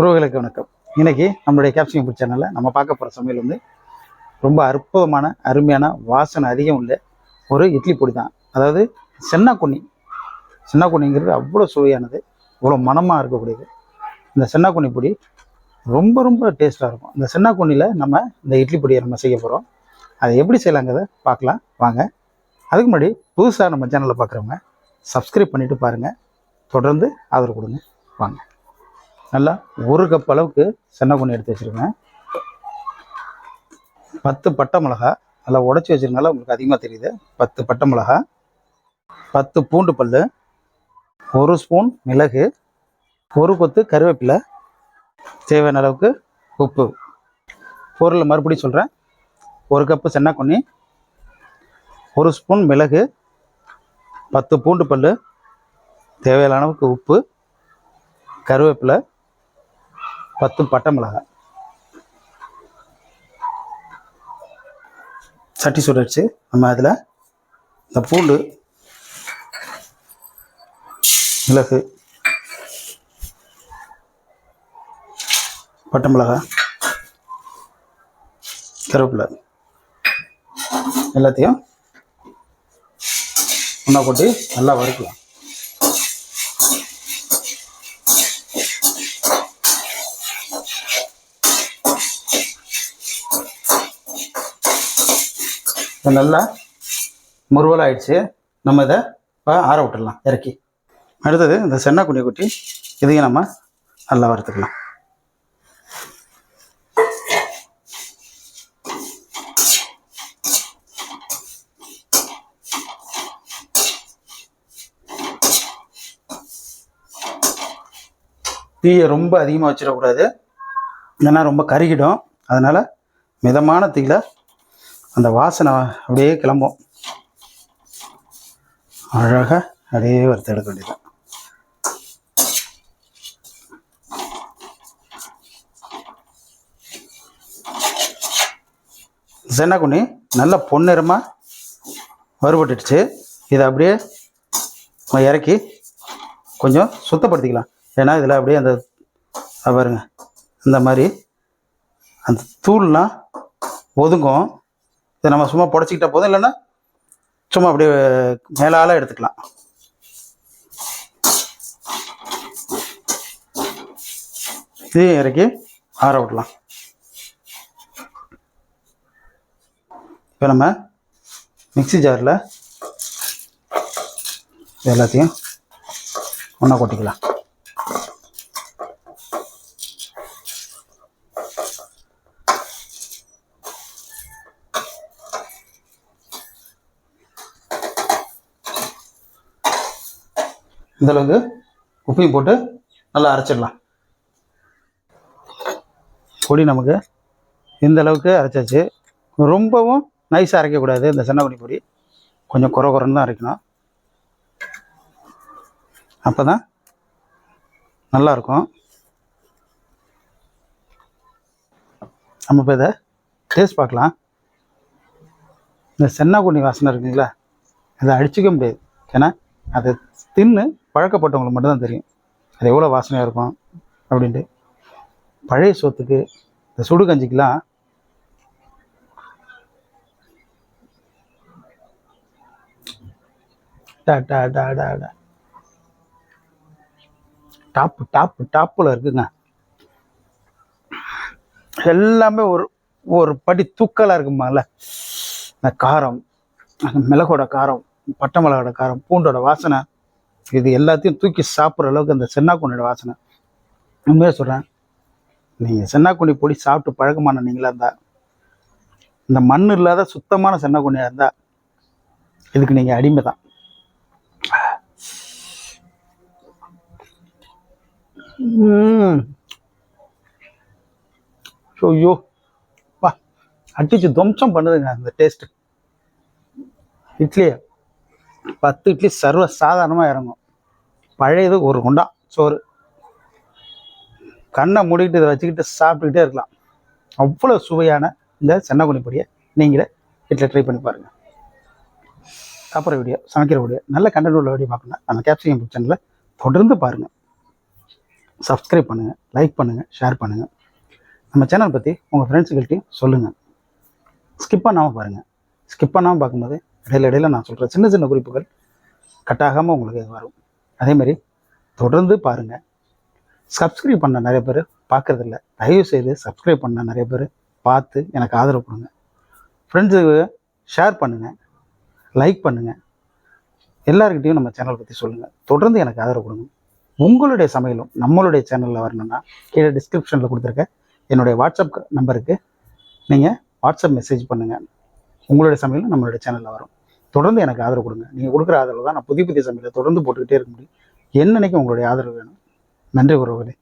உறவுகளுக்கு வணக்கம். இன்னைக்கு நம்மளுடைய கேப்சியம் ஃபுட் சேனலில் நம்ம பார்க்க போகிற சமையல் வந்து ரொம்ப அற்புதமான அருமையான வாசனை அதிகம் உள்ள ஒரு இட்லி பொடி தான். அதாவது சென்னாக்குண்ணி. சென்னாக்குண்ணிங்கிறது அவ்வளோ சுவையானது அவ்வளோ மனமாக இருக்கக்கூடியது. இந்த சென்னாக்குண்ணி பொடி ரொம்ப ரொம்ப டேஸ்ட்டாக இருக்கும். இந்த சென்னாக்குண்ணியில் நம்ம இந்த இட்லி பொடியை நம்ம செய்ய போகிறோம் அதை எப்படி செய்யலாங்கிறத பார்க்கலாம். வாங்க. அதுக்கு முன்னாடி புதுசாக நம்ம சேனலில் பார்க்குறவங்க சப்ஸ்கிரைப் பண்ணிவிட்டு பாருங்கள் தொடர்ந்து ஆதரவு கொடுங்க. வாங்க. நல்லா ஒரு கப் அளவுக்கு சென்னகுண்ணி எடுத்து வச்சுருக்கேன். பத்து பட்டை மிளகா நல்லா உடச்சி வச்சிருக்கனால உங்களுக்கு அதிகமாக தெரியுது. பத்து பட்டை மிளகா பத்து பூண்டு பல் ஒரு ஸ்பூன் மிளகு ஒரு கொத்து கருவேப்பிலை தேவையான அளவுக்கு உப்பு. பொருளை மறுபடியும் சொல்கிறேன் ஒரு கப்பு சென்னாக்குண்ணி ஒரு ஸ்பூன் மிளகு பத்து பூண்டு பல் தேவையான அளவுக்கு உப்பு கருவேப்பிலை பத்து பட்டை மிளகாய் சட்டி சுடச்சு நம்ம அதில் இந்த பூண்டு மிளகு பட்டை மிளகாய் கருவேப்பிலை எல்லாத்தையும் ஒன்றா கொட்டி நல்லா வறுக்கலாம். இது நல்லா முருவலாக ஆயிடுச்சு. நம்ம இதை இப்போ ஆற விட்டுடலாம் இறக்கி. அடுத்தது இந்த சென்னா குண்டி குட்டி இதையும் நம்ம நல்லா வறுத்துக்கலாம். தீயை ரொம்ப அதிகமாக வச்சிடக்கூடாது. ஏன்னா ரொம்ப கருகிடும். அதனால் மிதமான தீயில அந்த வாசனை அப்படியே கிளம்பும். அழகாக அப்படியே வறுத்து எடுக்க வேண்டியது சென்னாக்குண்ணி நல்ல பொன்னிறமாக வறுபட்டுடுச்சு. இதை அப்படியே இறக்கி கொஞ்சம் சுத்தப்படுத்திக்கலாம். ஏன்னா இதில் அப்படியே அந்த பாருங்க இந்த மாதிரி அந்த தூள்லாம் ஒதுங்கும். இதை நம்ம சும்மா புடச்சிக்கிட்ட போதும் இல்லைன்னா சும்மா அப்படியே மேலால எடுத்துக்கலாம். இதையும் இறக்கி ஆற விடலாம். இப்போ நம்ம மிக்ஸி ஜாரில் எல்லாத்தையும் ஒன்றா கொட்டிக்கலாம். இந்தளவுக்கு உப்பையும் போட்டு நல்லா அரைச்சிடலாம். பொடி நமக்கு இந்த அளவுக்கு அரைச்சாச்சு. ரொம்பவும் நைஸாக அரைக்கக்கூடாது. இந்த சென்னப்பொடி பொடி கொஞ்சம் குறை குறைன்னு தான் அரைக்கணும். அப்போ தான் நல்லாயிருக்கும். நம்ம இப்போ இதை டேஸ்ட் பார்க்கலாம். இந்த சென்னாக்குண்ணி வாசனை இருக்குங்களா? இதை அடிச்சுக்க முடியாது. ஏன்னா அதை தின்னு பழக்கப்பட்டவங்களுக்கு மட்டும்தான் தெரியும். அது எவ்வளோ வாசனையாக இருக்கும் அப்படின்ட்டு. பழைய சோத்துக்கு இந்த சுடு கஞ்சிக்கெலாம் டா டா டா டா டா. டாப்பு டாப்பு டாப்பில் இருக்குங்க. எல்லாமே ஒரு ஒரு படி தூக்கலாக இருக்குமால இந்த காரம் அந்த மிளகோட காரம். பட்டை மிளகாட காரம் பூண்டோட வாசனை இது எல்லாத்தையும் தூக்கி சாப்பிட்ற அளவுக்கு அந்த சென்னாக்குண்ணியோட வாசனை. உண்மையாக சொல்கிறேன் நீங்கள் சென்னாக்குண்டி பொடி சாப்பிட்டு பழக்கமான நீங்களா இருந்தால் இந்த மண் இல்லாத சுத்தமான சென்னாக்குண்டியாக இருந்தால் இதுக்கு நீங்கள் அடிமை தான் ஐயோ வா அடிச்சு துவம்சம் பண்ணுதுங்க அந்த டேஸ்ட் இட்லியை. பத்து இட்லி சர்வ சாதாரணமாக இறங்கும். பழையது ஒரு குண்டா சோறு. கண்ணை மூடிக்கிட்டு இதை வச்சுக்கிட்டு சாப்பிட்டுக்கிட்டே இருக்கலாம். அவ்வளோ சுவையான இந்த சென்னகுனி பொடியை நீங்களே வீட்டில் ட்ரை பண்ணி பாருங்கள் சாப்பிட்ற வீடியோ சமைக்கிற வீடியோ நல்ல கண்டென்ட் உள்ள வீடியோ பார்க்கணும் அந்த கேப்சிகம் சேனலில் தொடர்ந்து பாருங்கள் சப்ஸ்கிரைப் பண்ணுங்கள் லைக் பண்ணுங்கள் ஷேர் பண்ணுங்கள் நம்ம சேனல் பற்றி உங்கள் ஃப்ரெண்ட்ஸுகள்கிட்டையும் சொல்லுங்கள் ஸ்கிப் பண்ணாமல் பாருங்கள் ஸ்கிப் பண்ணாமல் பார்க்கும்போது இடையில இடையில நான் சொல்கிற சின்ன சின்ன குறிப்புகள் கட்டாகாமல் உங்களுக்கு வரும். அதே மாதிரி தொடர்ந்து பாருங்கள் சப்ஸ்கிரைப் பண்ண நிறைய பேர் பார்க்குறதில்ல தயவு செய்து சப்ஸ்கிரைப் பண்ண நிறைய பேர் பார்த்து எனக்கு ஆதரவு கொடுங்க. ஃப்ரெண்ட்ஸுக்கு ஷேர் பண்ணுங்கள் லைக் பண்ணுங்கள் எல்லாருக்கிட்டையும் நம்ம சேனல் பற்றி சொல்லுங்கள் தொடர்ந்து எனக்கு ஆதரவு கொடுங்க. உங்களுடைய சமையலும் நம்மளுடைய சேனலில் வரணும்னா கீழே டிஸ்கிரிப்ஷனில் கொடுத்துருக்க என்னுடைய வாட்ஸ்அப் நம்பருக்கு நீங்கள் வாட்ஸ்அப் மெசேஜ் பண்ணுங்கள் உங்களுடைய சமையலும் நம்மளுடைய சேனலில் வரும். தொடர்ந்து எனக்கு ஆதரவு கொடுங்க. நீங்கள் கொடுக்குற ஆதரவு தான் நான் புதிய புதிய சமையலை தொடர்ந்து போட்டுக்கிட்டே இருக்க முடியும். என்னன்னைக்கு உங்களுடைய ஆதரவு வேணும்? நன்றி உறவுகளே.